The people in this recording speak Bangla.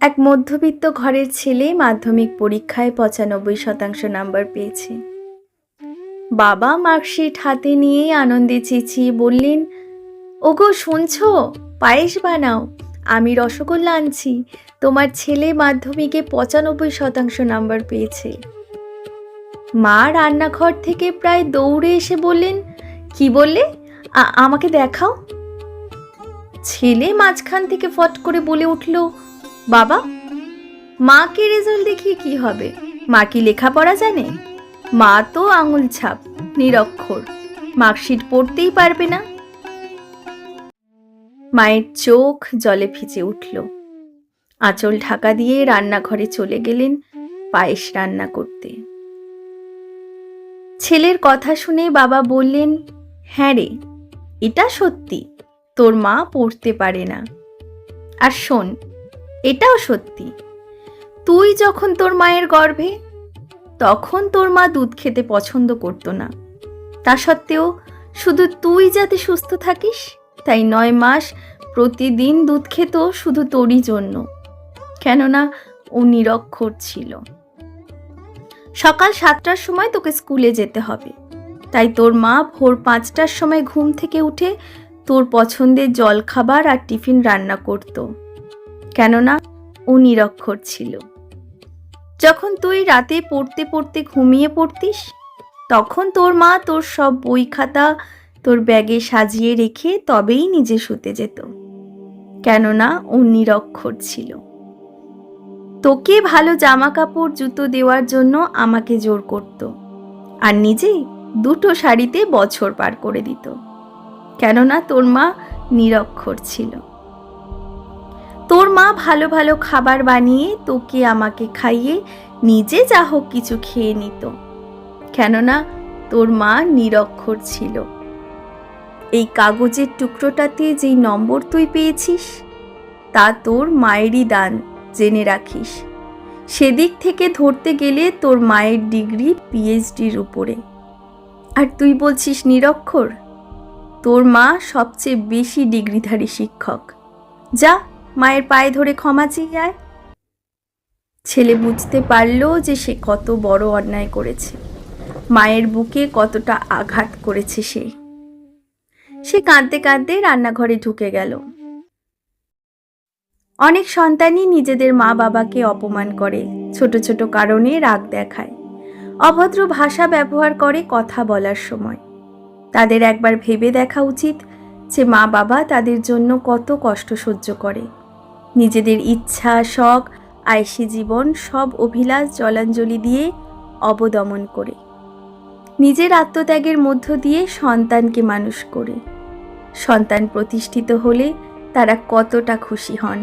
এক মধ্যবিত্ত ঘরের ছেলে মাধ্যমিক পরীক্ষায় পঁচানব্বই শতাংশ নাম্বার পেয়েছে। বাবা মার্কশিট হাতে নিয়ে আনন্দে চেঁচিয়ে বললেন, ওগো, শুনছো? পায়েস বানাও। আমি রসগোল্লা আনছি। তোমার ছেলে মাধ্যমিকে পঁচানব্বই শতাংশ নাম্বার পেয়েছে। মা রান্নাঘর থেকে প্রায় দৌড়ে এসে বললেন, কি বললে? আমাকে দেখাও। ছেলে মাঝখান থেকে ফট করে বলে উঠল বাবা, মাকে রেজাল্ট দেখিয়ে কি হবে? মা কি লেখাপড়া জানে? মা তো আঙুল ছাপ, নিরক্ষর, মার্কশিট পড়তেই পারবে না। মায়ের চোখ জলে ভিজে উঠল। আঁচল ঢাকা দিয়ে রান্নাঘরে চলে গেলেন পায়েস রান্না করতে। ছেলের কথা শুনে বাবা বললেন হ্যাঁ রে, এটা সত্যি, তোর মা পড়তে পারে না। আর শোন এটাও সত্যি। তুই যখন তোর মায়ের গর্ভে, তখন তোর মা দুধ খেতে পছন্দ করতো না। তা সত্ত্বেও শুধু তুই যাতে সুস্থ থাকিস, তাই নয় মাস প্রতিদিন দুধ খেত শুধু তোরই জন্য। কেননা ও নিরক্ষর ছিল। সকাল সাতটার সময় তোকে স্কুলে যেতে হবে। তাই তোর মা ভোর পাঁচটার সময় ঘুম থেকে উঠে তোর পছন্দের জলখাবার আর টিফিন রান্না করত। কেননা ও নিরক্ষর ছিল। যখন তুই রাতে পড়তে পড়তে ঘুমিয়ে পড়তিস, তখন তোর মা তোর সব বই খাতা তোর ব্যাগে সাজিয়ে রেখে তবেই নিজে শুতে যেত। কেননা ও নিরক্ষর ছিল। তোকে ভালো জামা কাপড় জুতো দেওয়ার জন্য আমাকে জোর করত আর নিজে দুটো শাড়িতে বছর পার করে দিত। কেননা তোর মা নিরক্ষর ছিল। মা ভালো ভালো খাবার বানিয়ে তোকে আমাকে খাইয়ে নিজে যা হোক কিছু খেয়ে নিত। কেননা তোর মা নিরক্ষর ছিল। এই কাগজের টুকরোটাতে যেই নম্বর তুই পেয়েছিস, তা তোর মায়েরই দান জেনে রাখিস। সেদিক থেকে ধরতে গেলে তোর মায়ের ডিগ্রি পিএইচডির উপরে। আর তুই বলছিস নিরক্ষর? তোর মা সবচেয়ে বেশি ডিগ্রিধারী শিক্ষক। যা মায়ের পায়ে ধরে ক্ষমা চেয়ে আয়। ছেলে বুঝতে পারল যে সে কত বড় অন্যায় করেছে। মায়ের বুকে কতটা আঘাত করেছে সে। সে কাঁদতে কাঁদতে রান্নাঘরে ঢুকে গেল। অনেক সন্তানই নিজেদের মা বাবাকে অপমান করে, ছোট ছোট কারণে রাগ দেখায়। অভদ্র ভাষা ব্যবহার করে কথা বলার সময়। তাদের একবার ভেবে দেখা উচিত যে মা বাবা তাদের জন্য কত কষ্ট সহ্য করে। নিজেদের ইচ্ছা, শখ, আয়সী জীবন সব অভিলাষ জলাঞ্জলি দিয়ে অবদমন করে। নিজের আত্মত্যাগের মধ্য দিয়ে সন্তানকে মানুষ করে। সন্তান প্রতিষ্ঠিত হলে তারা কতটা খুশি হন।